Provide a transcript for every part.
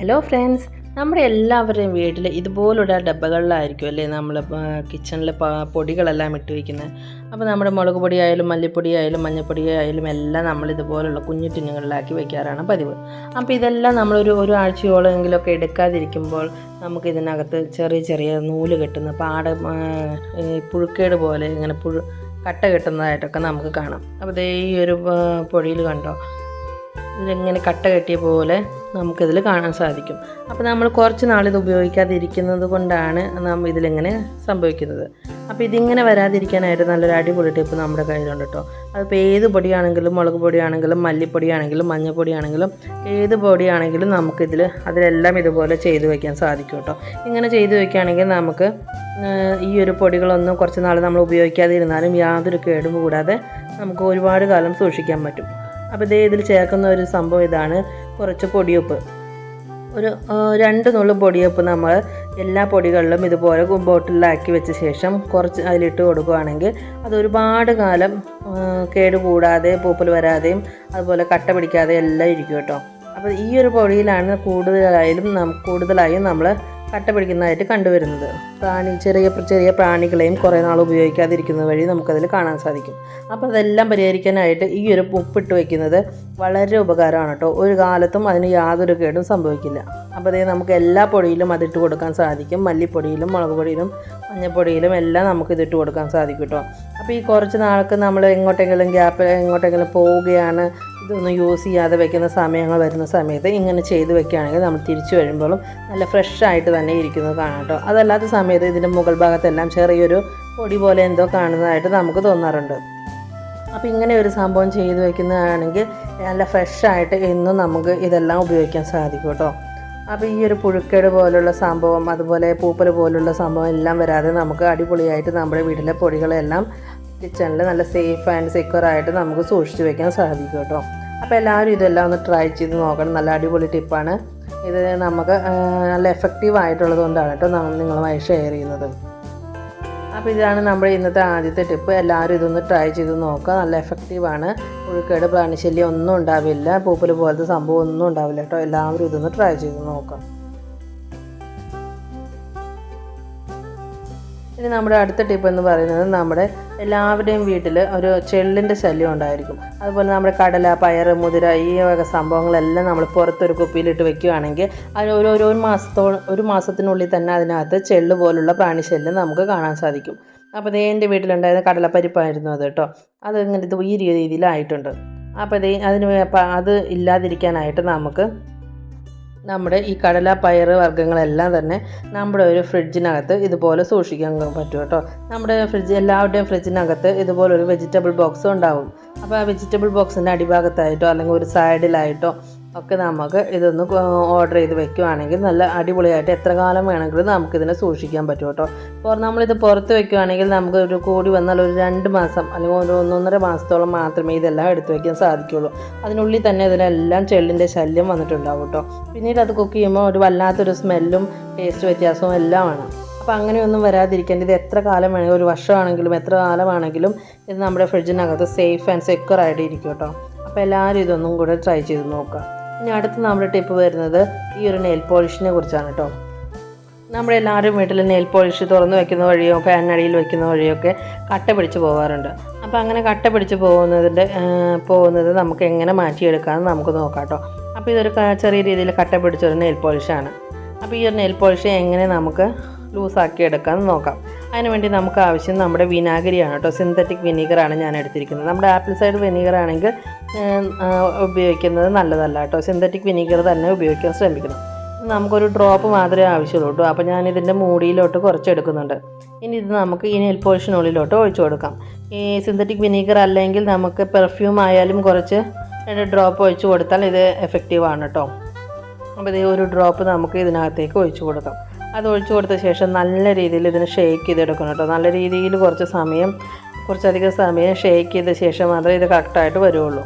Hello friends നമ്മുടെ എല്ലാവരുടെയും വീട്ടിൽ ഇതുപോലുള്ള ഡബ്ബകളിലായിരിക്കും അല്ലേ നമ്മൾ കിച്ചണിൽ പൊടികളെല്ലാം ഇട്ട് വയ്ക്കുന്നത് അപ്പോൾ നമ്മുടെ മുളക് പൊടിയായാലും മല്ലിപ്പൊടി ആയാലും മഞ്ഞൾപ്പൊടി ആയാലും എല്ലാം നമ്മൾ ഇതുപോലുള്ള കുഞ്ഞു ടിന്നുകളിലാക്കി വയ്ക്കാറാണ് പതിവ്. അപ്പോൾ ഇതെല്ലാം നമ്മളൊരു ഒരു ആഴ്ചയോളമെങ്കിലൊക്കെ എടുക്കാതിരിക്കുമ്പോൾ നമുക്ക് ഇതിനകത്ത് ചെറിയ ചെറിയ നൂൽ കെട്ടുന്ന പാട പുഴുക്കേട് പോലെ ഇങ്ങനെ പുഴു കട്ട കെട്ടുന്നതായിട്ടൊക്കെ നമുക്ക് കാണാം. അപ്പോൾ ദേ ഈ ഒരു പൊടിയിൽ കണ്ടോ? ഇതിലിങ്ങനെ കട്ട കെട്ടിയ പോലെ നമുക്കിതിൽ കാണാൻ സാധിക്കും. അപ്പോൾ നമ്മൾ കുറച്ച് നാളിത് ഉപയോഗിക്കാതിരിക്കുന്നത് കൊണ്ടാണ് നാം ഇതിലിങ്ങനെ സംഭവിക്കുന്നത്. അപ്പോൾ ഇതിങ്ങനെ വരാതിരിക്കാനായിട്ട് നല്ലൊരു അടിപൊളി ടിപ്പ് നമ്മുടെ കയ്യിലുണ്ട് കേട്ടോ. അതിപ്പോൾ ഏത് പൊടിയാണെങ്കിലും മുളക് പൊടിയാണെങ്കിലും മല്ലിപ്പൊടിയാണെങ്കിലും മഞ്ഞൾപ്പൊടിയാണെങ്കിലും ഏത് പൊടിയാണെങ്കിലും നമുക്കിതിൽ അതിലെല്ലാം ഇതുപോലെ ചെയ്തു വയ്ക്കാൻ സാധിക്കും കേട്ടോ. ഇങ്ങനെ ചെയ്തു വയ്ക്കുകയാണെങ്കിൽ നമുക്ക് ഈ ഒരു പൊടികളൊന്നും കുറച്ച് നാൾ നമ്മൾ ഉപയോഗിക്കാതിരുന്നാലും യാതൊരു കേടും കൂടാതെ നമുക്ക് ഒരുപാട് കാലം സൂക്ഷിക്കാൻ പറ്റും. അപ്പോൾ ഇതേ ഇതിൽ ചേർക്കുന്ന ഒരു സംഭവം ഇതാണ്. കുറച്ച് പൊടിയുപ്പ്. ഒരു രണ്ട് നുള്ളു പൊടിയപ്പ് നമ്മൾ എല്ലാ പൊടികളിലും ഇതുപോലെ ബോട്ടിലാക്കി വെച്ച ശേഷം കുറച്ച് അതിലിട്ട് കൊടുക്കുകയാണെങ്കിൽ അത് ഒരുപാട് കാലം കേടുകൂടാതെ കേട് കൂടാതെ പൂപ്പൽ വരാതെയും അതുപോലെ കട്ട പിടിക്കാതെ എല്ലാം ഇരിക്കും കേട്ടോ. അപ്പോൾ ഈ ഒരു പൊടിയിലാണ് കൂടുതലായാലും കൂടുതലായും നമ്മൾ കട്ട പിടിക്കുന്നതായിട്ട് കണ്ടുവരുന്നത്. പ്രാണി ചെറിയ ചെറിയ പ്രാണികളെയും കുറേ നാൾ ഉപയോഗിക്കാതിരിക്കുന്നത് വഴി നമുക്കതിൽ കാണാൻ സാധിക്കും. അപ്പോൾ അതെല്ലാം പരിഹരിക്കാനായിട്ട് ഈ ഒരു ഉപ്പിട്ട് വയ്ക്കുന്നത് വളരെ ഉപകാരമാണ് കേട്ടോ. ഒരു കാലത്തും അതിന് യാതൊരു കേടും സംഭവിക്കില്ല. അപ്പോൾ അതേ നമുക്ക് എല്ലാ പൊടിയിലും അതിട്ട് കൊടുക്കാൻ സാധിക്കും. മല്ലിപ്പൊടിയിലും മുളക് പൊടിയിലും മഞ്ഞൾപ്പൊടിയിലും എല്ലാം നമുക്ക് ഇതിട്ട് കൊടുക്കാൻ സാധിക്കും കേട്ടോ. അപ്പോൾ ഈ കുറച്ച് നാൾക്ക് നമ്മൾ എങ്ങോട്ടെങ്കിലും ഗ്യാപ്പ് എങ്ങോട്ടെങ്കിലും പോവുകയാണ്. ഇതൊന്നും യൂസ് ചെയ്യാതെ വെക്കുന്ന സമയങ്ങൾ വരുന്ന സമയത്ത് ഇങ്ങനെ ചെയ്ത് വെക്കുകയാണെങ്കിൽ നമ്മൾ തിരിച്ചു വരുമ്പോഴും നല്ല ഫ്രഷ് ആയിട്ട് തന്നെ ഇരിക്കുന്നത് കാണാം കേട്ടോ. അതല്ലാത്ത സമയത്ത് ഇതിന്റെ മുകൾ ഭാഗത്തെല്ലാം ചെറിയൊരു പൊടി പോലെ എന്തോ കാണുന്നതായിട്ട് നമുക്ക് തോന്നാറുണ്ട്. അപ്പോൾ ഇങ്ങനെ ഒരു സംഭവം ചെയ്ത് വെക്കുന്നതാണെങ്കിൽ നല്ല ഫ്രഷ് ആയിട്ട് എന്നും നമുക്ക് ഇതെല്ലാം ഉപയോഗിക്കാൻ സാധിക്കും കേട്ടോ. അപ്പോൾ ഈ ഒരു പുഴുക്കേട് പോലുള്ള സംഭവം അതുപോലെ പൂപ്പൽ പോലുള്ള സംഭവം എല്ലാം വരാതെ നമുക്ക് അടിപൊളിയായിട്ട് നമ്മുടെ വീട്ടിലെ പൊടികളെല്ലാം കിച്ചണിൽ നല്ല സേഫ് ആൻഡ് സെക്യൂർ ആയിട്ട് നമുക്ക് സൂക്ഷിച്ച് വെക്കാൻ സാധിക്കും കേട്ടോ. അപ്പോൾ എല്ലാവരും ഇതെല്ലാം ഒന്ന് ട്രൈ ചെയ്ത് നോക്കണം. നല്ല അടിപൊളി ടിപ്പാണ് ഇത് നമുക്ക് നല്ല എഫക്റ്റീവ് ആയിട്ടുള്ളത് കൊണ്ടാണ് കേട്ടോ നിങ്ങളുമായി ഷെയർ ചെയ്യുന്നത്. അപ്പോൾ ഇതാണ് നമ്മുടെ ഇന്നത്തെ ആദ്യത്തെ ടിപ്പ് എല്ലാവരും ഇതൊന്ന് ട്രൈ ചെയ്ത് നോക്കുക. നല്ല എഫക്റ്റീവാണ് പുഴുക്കേട് പ്രാണിശല്യം ഒന്നും ഉണ്ടാവില്ല. പൂപ്പൽ പോലത്തെ സംഭവം ഒന്നും ഉണ്ടാവില്ല കേട്ടോ. എല്ലാവരും ഇതൊന്ന് ട്രൈ ചെയ്ത് നോക്കാം ഇനി നമ്മുടെ അടുത്ത ടിപ്പ് എന്ന് പറയുന്നത് നമ്മുടെ എല്ലാവരുടെയും വീട്ടിൽ ഒരു ചെള്ളിന്റെ ശല്യം ഉണ്ടായിരിക്കും. അതുപോലെ നമ്മുടെ കടല പയർ മുതിര ഈ വക സംഭവങ്ങളെല്ലാം നമ്മൾ പുറത്തൊരു കുപ്പിയിലിട്ട് വെക്കുകയാണെങ്കിൽ അതിന് ഒരു ഒരു ഒരു മാസത്തിനുള്ളിൽ തന്നെ അതിനകത്ത് ചെള്ള് പോലുള്ള പ്രാണിശല്യം നമുക്ക് കാണാൻ സാധിക്കും. അപ്പോൾ ഇതേ എന്റെ വീട്ടിലുണ്ടായിരുന്ന കടലപ്പരിപ്പായിരുന്നു അത് കേട്ടോ. അത് ഇങ്ങനെ ഈ രീതിയിലായിട്ടുണ്ട്. അപ്പോൾ ഇതേ അതിന് അത് ഇല്ലാതിരിക്കാനായിട്ട് നമുക്ക് നമ്മുടെ ഈ കടല പയർ വർഗങ്ങളെല്ലാം തന്നെ നമ്മുടെ ഒരു ഫ്രിഡ്ജിനകത്ത് ഇതുപോലെ സൂക്ഷിക്കാൻ പറ്റും കേട്ടോ. നമ്മുടെ ഫ്രിഡ്ജ് എല്ലാവരുടെയും ഫ്രിഡ്ജിനകത്ത് ഇതുപോലെ ഒരു വെജിറ്റബിൾ ബോക്സ് ഉണ്ടാവും. അപ്പോൾ ആ വെജിറ്റബിൾ ബോക്സിന്റെ അടിഭാഗത്തായിട്ടോ അല്ലെങ്കിൽ ഒരു സൈഡിലായിട്ടോ ഒക്കെ നമുക്ക് ഇതൊന്ന് ഓർഡർ ചെയ്ത് വെക്കുവാണെങ്കിൽ നല്ല അടിപൊളിയായിട്ട് എത്ര കാലം വേണമെങ്കിലും നമുക്കിതിനെ സൂക്ഷിക്കാൻ പറ്റും കേട്ടോ. ഇപ്പോൾ നമ്മളിത് പുറത്ത് വെക്കുവാണെങ്കിൽ നമുക്ക് ഒരു കൂടി വന്നാൽ ഒരു രണ്ട് മാസം അല്ലെങ്കിൽ ഒരു ഒന്നൊന്നര മാസത്തോളം മാത്രമേ ഇതെല്ലാം എടുത്തു വയ്ക്കാൻ സാധിക്കുള്ളൂ അതിനുള്ളിൽ തന്നെ ഇതിനെല്ലാം ചെള്ളിന്റെ ശല്യം വന്നിട്ടുണ്ടാവും കേട്ടോ. പിന്നീട് അത് കുക്ക് ചെയ്യുമ്പോൾ ഒരു വല്ലാത്തൊരു സ്മെല്ലും ടേസ്റ്റ് വ്യത്യാസവും എല്ലാമാണ് അപ്പോൾ അങ്ങനെയൊന്നും വരാതിരിക്കേണ്ട. ഇത് എത്ര കാലം വേണമെങ്കിലും ഒരു വർഷമാണെങ്കിലും എത്ര കാലമാണെങ്കിലും ഇത് നമ്മുടെ ഫ്രിഡ്ജിനകത്ത് സേഫ് ആൻഡ് സെക്യൂർ ആയിട്ട് ഇരിക്കും കേട്ടോ. അപ്പോൾ എല്ലാവരും ഇതൊന്നും കൂടെ ട്രൈ ചെയ്ത് നോക്കുക. ഇനി അടുത്ത നമ്മുടെ ടിപ്പ് വരുന്നത് ഈ ഒരു നെയിൽ പോളിഷിനെ കുറിച്ചാണ് കേട്ടോ നമ്മളെല്ലാവരും വീട്ടിൽ നെയിൽ പോളിഷ് തുറന്ന് വെക്കുന്ന വഴിയോ ഫാനടിയിൽ വെക്കുന്ന വഴിയോ ഒക്കെ കട്ട പിടിച്ച് പോകാറുണ്ട് അപ്പോൾ അങ്ങനെ കട്ട പിടിച്ച് പോകുന്നതിന്റെ പോകുന്നത് നമുക്ക് എങ്ങനെ മാറ്റിയെടുക്കാമെന്ന് നമുക്ക് നോക്കാം കേട്ടോ അപ്പോൾ ഇതൊരു ചെറിയ രീതിയിൽ കട്ട പിടിച്ചൊരു നെയിൽ പോളിഷാണ് അപ്പോൾ ഈ ഒരു നെയിൽ പോളിഷ് എങ്ങനെ നമുക്ക് ലൂസാക്കി എടുക്കാൻ നോക്കാം. അതിനുവേണ്ടി നമുക്ക് ആവശ്യം നമ്മുടെ വിനാഗിരിയാണ് കേട്ടോ. സിന്തറ്റിക് വിനീഗറാണ് ഞാൻ എടുത്തിരിക്കുന്നത്. നമ്മുടെ ആപ്പിൾ സൈഡ് വിനീഗർ ആണെങ്കിൽ ഉപയോഗിക്കുന്നത് നല്ലതല്ല കേട്ടോ. സിന്തറ്റിക് വിനീഗർ തന്നെ ഉപയോഗിക്കാൻ ശ്രമിക്കണം നമുക്കൊരു ഡ്രോപ്പ് മാത്രമേ ആവശ്യമുള്ളൂ കേട്ടോ. അപ്പോൾ ഞാൻ ഇതിന്റെ മൂടിയിലോട്ട് കുറച്ച് എടുക്കുന്നുണ്ട് ഇനി ഇത് നമുക്ക് ഈ നെൽ പോളിഷിനുള്ളിലോട്ട് ഒഴിച്ചു കൊടുക്കാം. ഈ സിന്തറ്റിക് വിനീഗർ അല്ലെങ്കിൽ നമുക്ക് പെർഫ്യൂം ആയാലും കുറച്ച് രണ്ട് ഡ്രോപ്പ് ഒഴിച്ചു കൊടുത്താൽ ഇത് എഫക്റ്റീവ് ആണ് കേട്ടോ. അപ്പോൾ ഇത് ഒരു ഡ്രോപ്പ് നമുക്ക് ഇതിനകത്തേക്ക് ഒഴിച്ചു കൊടുക്കാം. അത് ഒഴിച്ചു കൊടുത്ത ശേഷം നല്ല രീതിയിൽ ഇതിന് ഷേക്ക് ചെയ്തെടുക്കണം കേട്ടോ നല്ല രീതിയിൽ കുറച്ച് സമയം കുറച്ചധികം സമയം ഷേക്ക് ചെയ്ത ശേഷം മാത്രമേ ഇത് കറക്റ്റായിട്ട് വരുള്ളൂ.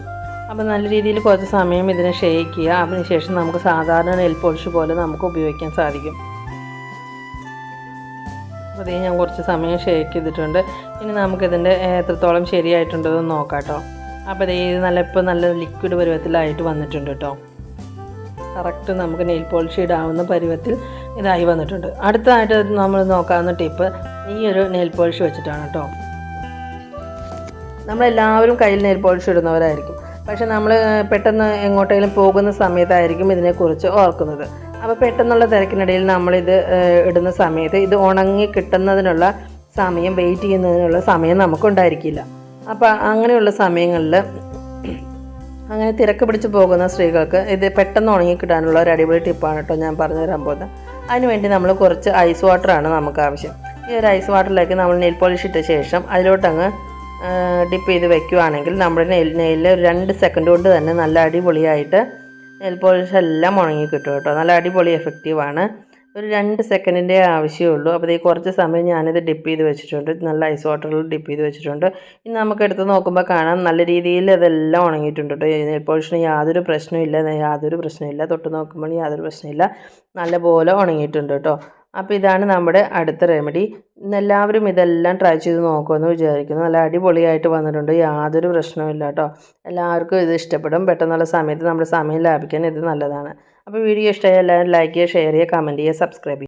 അപ്പോൾ നല്ല രീതിയിൽ കുറച്ച് സമയം ഇതിനെ ഷേക്ക് ചെയ്യുക. അതിന് ശേഷം നമുക്ക് സാധാരണ നെൽ പോളിഷ് പോലെ നമുക്ക് ഉപയോഗിക്കാൻ സാധിക്കും. അപ്പോൾ ഇത് ഞാൻ കുറച്ച് സമയം ഷേക്ക് ചെയ്തിട്ടുണ്ട്. ഇനി നമുക്കിതിന്റെ എത്രത്തോളം ശരിയായിട്ടുണ്ടോ എന്ന് നോക്കാം കേട്ടോ അപ്പോൾ ഇത് നല്ല ഇപ്പോൾ നല്ല ലിക്വിഡ് പരുവത്തിലായിട്ട് വന്നിട്ടുണ്ട് കേട്ടോ കറക്റ്റ് നമുക്ക് നെയിൽ പോളിഷ് ഇടാവുന്ന പരുവത്തിൽ ഇതായി വന്നിട്ടുണ്ട്. അടുത്തതായിട്ട് നമ്മൾ നോക്കാവുന്ന ടിപ്പ് ഈ ഒരു നെയിൽ പോളിഷ് വെച്ചിട്ടാണ് കേട്ടോ നമ്മളെല്ലാവരും കയ്യിൽ നെയിൽ പോളിഷ് ഇടുന്നവരായിരിക്കും. പക്ഷെ നമ്മൾ പെട്ടെന്ന് എങ്ങോട്ടെങ്കിലും പോകുന്ന സമയത്തായിരിക്കും ഇതിനെക്കുറിച്ച് ഓർക്കുന്നത്. അപ്പോൾ പെട്ടെന്നുള്ള തിരക്കിനിടയിൽ നമ്മളിത് ഇടുന്ന സമയത്ത് ഇത് ഉണങ്ങി കിട്ടുന്നതിനുള്ള സമയം വെയിറ്റ് ചെയ്യുന്നതിനുള്ള സമയം നമുക്കുണ്ടായിരിക്കില്ല. അപ്പോൾ അങ്ങനെയുള്ള സമയങ്ങളിൽ അങ്ങനെ തിരക്ക് പിടിച്ച് പോകുന്ന സ്ത്രീകൾക്ക് ഇത് പെട്ടെന്ന് ഉണങ്ങി കിട്ടാനുള്ള ഒരു അടിപൊളി ടിപ്പാണ് കേട്ടോ ഞാൻ പറഞ്ഞു തരാൻ പോകുന്നത്. അതിനുവേണ്ടി നമ്മൾ കുറച്ച് ഐസ് വാട്ടറാണ് നമുക്ക് ആവശ്യം. ഈ ഒരു ഐസ് വാട്ടറിലേക്ക് നമ്മൾ നെയിൽ പോളിഷ് ഇട്ട ശേഷം അതിലോട്ടങ്ങ് ഡിപ്പ് ചെയ്ത് വെക്കുകയാണെങ്കിൽ നമ്മുടെ നെയിൽ നെയിലിൽ ഒരു രണ്ട് സെക്കൻഡ് കൊണ്ട് തന്നെ നല്ല അടിപൊളിയായിട്ട് നെയിൽ പോളിഷ് എല്ലാം ഉണങ്ങി കിട്ടും. കേട്ടോ നല്ല അടിപൊളി എഫക്റ്റീവാണ് ഒരു രണ്ട് സെക്കൻഡിന്റെ ആവശ്യമുള്ളൂ. അപ്പോൾ ഈ കുറച്ച് സമയം ഞാനിത് ഡിപ്പ് ചെയ്ത് വെച്ചിട്ടുണ്ട്. നല്ല ഐസ് വാട്ടറിൽ ഡിപ്പ് ചെയ്ത് വെച്ചിട്ടുണ്ട്. ഇനി നമുക്ക് എടുത്ത് നോക്കുമ്പോൾ കാണാം. നല്ല രീതിയിൽ അതെല്ലാം ഉണങ്ങിയിട്ടുണ്ട് കേട്ടോ പോളിഷിന് യാതൊരു പ്രശ്നമില്ല യാതൊരു പ്രശ്നമില്ല തൊട്ട് നോക്കുമ്പോൾ യാതൊരു പ്രശ്നമില്ല നല്ലപോലെ ഉണങ്ങിയിട്ടുണ്ട് കേട്ടോ അപ്പോൾ ഇതാണ് നമ്മുടെ അടുത്ത റെമഡി എല്ലാവരും ഇതെല്ലാം ട്രൈ ചെയ്ത് നോക്കുമെന്ന് വിചാരിക്കുന്നു. നല്ല അടിപൊളിയായിട്ട് വന്നിട്ടുണ്ട്. യാതൊരു പ്രശ്നവും ഇല്ല കേട്ടോ എല്ലാവർക്കും ഇത് ഇഷ്ടപ്പെടും. പെട്ടെന്നുള്ള സമയത്ത് നമ്മുടെ സമയം ലാഭിക്കാൻ ഇത് നല്ലതാണ്. അപ്പോൾ വീഡിയോ ഇഷ്ടമായ എല്ലാവരും ലൈക്ക് ചെയ്യുക ഷെയർ ചെയ്യുക കമന്റ് ചെയ്യുക സബ്സ്ക്രൈബ് ചെയ്യുക.